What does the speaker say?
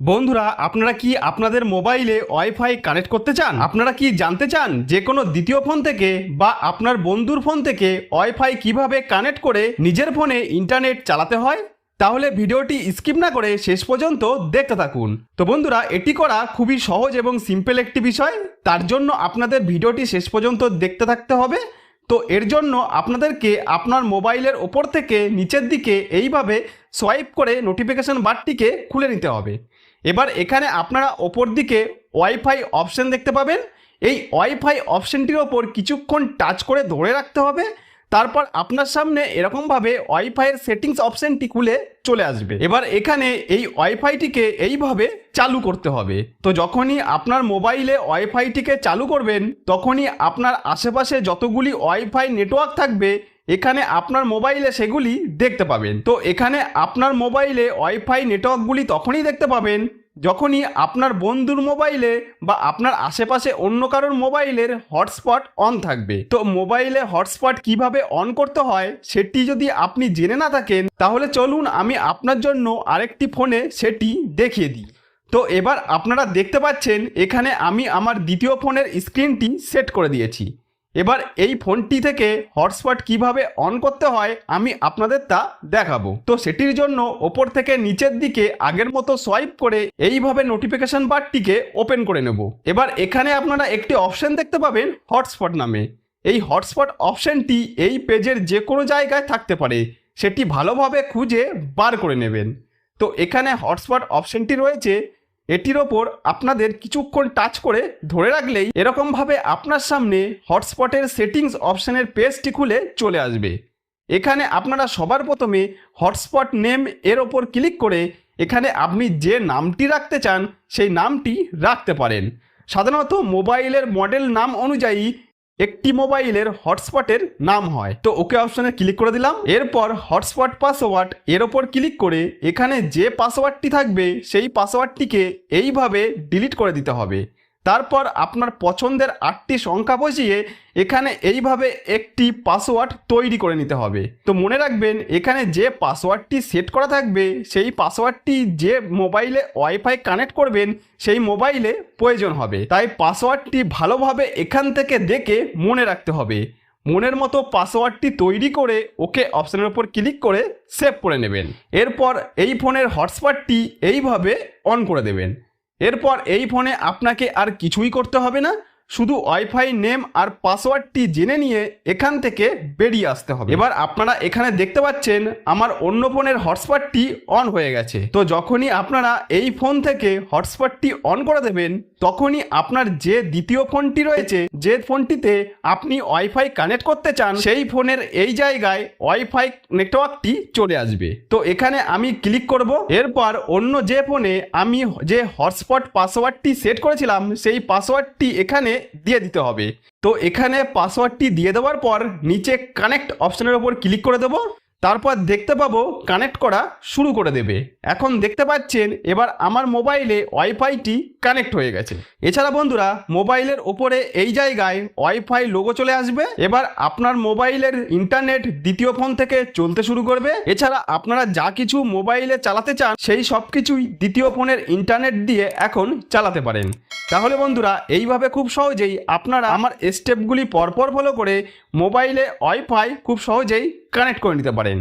বন্ধুরা, আপনারা কি আপনাদের মোবাইলে ওয়াইফাই কানেক্ট করতে চান? আপনারা কি জানতে চান যে কোনো দ্বিতীয় ফোন থেকে বা আপনার বন্ধুর ফোন থেকে ওয়াইফাই কীভাবে কানেক্ট করে নিজের ফোনে ইন্টারনেট চালাতে হয়? তাহলে ভিডিওটি স্কিপ না করে শেষ পর্যন্ত দেখতে থাকুন। তো বন্ধুরা, এটি করা খুবই সহজ এবং সিম্পল একটি বিষয়। তার জন্য আপনাদের ভিডিওটি শেষ পর্যন্ত দেখতে থাকতে হবে। তো এর জন্য আপনাদেরকে আপনার মোবাইলের ওপর থেকে নিচের দিকে এইভাবে সোয়াইপ করে নোটিফিকেশান বারটিকে খুলে নিতে হবে। এবার এখানে আপনারা ওপর দিকে ওয়াইফাই অপশান দেখতে পাবেন। এই ওয়াইফাই অপশানটির ওপর কিছুক্ষণ টাচ করে ধরে রাখতে হবে। তারপর আপনার সামনে এরকমভাবে ওয়াইফাইয়ের সেটিংস অপশনটি খুলে চলে আসবে। এবার এখানে এই ওয়াইফাইটিকে এইভাবে চালু করতে হবে। তো যখনই আপনার মোবাইলে ওয়াইফাইটিকে চালু করবেন, তখনই আপনার আশেপাশে যতগুলি ওয়াইফাই নেটওয়ার্ক থাকবে, এখানে আপনার মোবাইলে সেগুলি দেখতে পাবেন। তো এখানে আপনার মোবাইলে ওয়াইফাই নেটওয়ার্কগুলি তখনই দেখতে পাবেন যখনই আপনার বন্ধুর মোবাইলে বা আপনার আশেপাশে অন্য কারোর মোবাইলের হটস্পট অন থাকবে। তো মোবাইলে হটস্পট কীভাবে অন করতে হয় সেটি যদি আপনি জেনে না থাকেন, তাহলে চলুন আমি আপনার জন্য আরেকটি ফোনে সেটি দেখিয়ে দিই। তো এবার আপনারা দেখতে পাচ্ছেন, এখানে আমি আমার দ্বিতীয় ফোনের স্ক্রিনটি সেট করে দিয়েছি। এবার এই ফোনটি থেকে হটস্পট কীভাবে অন করতে হয়, আমি আপনাদের তা দেখাবো। তো সেটির জন্য ওপর থেকে নিচের দিকে আগের মতো সোয়াইপ করে এইভাবে নোটিফিকেশন বারটিকে ওপেন করে নেব। এবার এখানে আপনারা একটি অপশন দেখতে পাবেন, হটস্পট নামে। এই হটস্পট অপশনটি এই পেজের যে কোনো জায়গায় থাকতে পারে, সেটি ভালোভাবে খুঁজে বার করে নেবেন। তো এখানে হটস্পট অপশনটি রয়েছে এটির ওপর আপনাদের কিছুক্ষণ টাচ করে ধরে রাখলেই এরকমভাবে আপনার সামনে হটস্পটের সেটিংস অপশানের পেজটি খুলে চলে আসবে। এখানে আপনারা সবার প্রথমে হটস্পট নেম এর ওপর ক্লিক করে এখানে আপনি যে নামটি রাখতে চান, সেই নামটি রাখতে পারেন। সাধারণত মোবাইলের মডেল নাম অনুযায়ী একটি মোবাইলের হটস্পটের নাম হয়। তো ওকে অপশনে ক্লিক করে দিলাম। এরপর হটস্পট পাসওয়ার্ড এর ওপর ক্লিক করে এখানে যে পাসওয়ার্ডটি থাকবে, সেই পাসওয়ার্ডটিকে এইভাবে ডিলিট করে দিতে হবে। তারপর আপনার পছন্দের আটটি সংখ্যা বসিয়ে এখানে এইভাবে একটি পাসওয়ার্ড তৈরি করে নিতে হবে। তো মনে রাখবেন, এখানে যে পাসওয়ার্ডটি সেট করা থাকবে, সেই পাসওয়ার্ডটি যে মোবাইলে ওয়াইফাই কানেক্ট করবেন, সেই মোবাইলে প্রয়োজন হবে। তাই পাসওয়ার্ডটি ভালোভাবে এখান থেকে দেখে মনে রাখতে হবে। মনের মতো পাসওয়ার্ডটি তৈরি করে ওকে অপশনের উপর ক্লিক করে সেভ করে নেবেন। এরপর এই ফোনের হটস্পটটি এইভাবে অন করে দেবেন। এরপর এই ফোনে আপনাকে আর কিছুই করতে হবে না। শুধু ওয়াইফাই, নেম আর পাসওয়ার্ডটি জেনে নিয়ে এখান থেকে বেরিয়ে আসতে হবে। এবার আপনারা এখানে দেখতে পাচ্ছেন আমার অন্য ফোনের হটস্পটটি অন হয়ে গেছে। তো যখনই আপনারা এই ফোন থেকে হটস্পটটি অন করে দেবেন, তখনই আপনার যে দ্বিতীয় ফোনটি রয়েছে, যে ফোনটিতে আপনি ওয়াইফাই কানেক্ট করতে চান, সেই ফোনের এই জায়গায় ওয়াইফাই নেটওয়ার্কটি চলে আসবে। তো এখানে আমি ক্লিক করব। এরপর অন্য যে ফোনে আমি যে হটস্পট পাসওয়ার্ডটি সেট করেছিলাম, সেই পাসওয়ার্ডটি এখানে দিয়ে দিতে হবে। তো এখানে পাসওয়ার্ডটি দিয়ে দেওয়ার পর নিচে কানেক্ট অপশনের ওপর ক্লিক করে দেবো। তারপর দেখতে পাবো কানেক্ট করা শুরু করে দেবে। এখন দেখতে পাচ্ছেন এবার আমার মোবাইলে ওয়াইফাইটি কানেক্ট হয়ে গেছে। এছাড়া বন্ধুরা, মোবাইলের ওপরে এই জায়গায় ওয়াইফাই লোগো চলে আসবে। এবার আপনার মোবাইলের ইন্টারনেট দ্বিতীয় ফোন থেকে চলতে শুরু করবে। এছাড়া আপনারা যা কিছু মোবাইলে চালাতে চান, সেই সব কিছুই দ্বিতীয় ফোনের ইন্টারনেট দিয়ে এখন চালাতে পারেন। তাহলে বন্ধুরা, এইভাবে খুব সহজেই আপনারা আমার স্টেপগুলি পরপর ফলো করে মোবাইলে ওয়াইফাই খুব সহজেই কানেক্ট করে নিতে পারেন।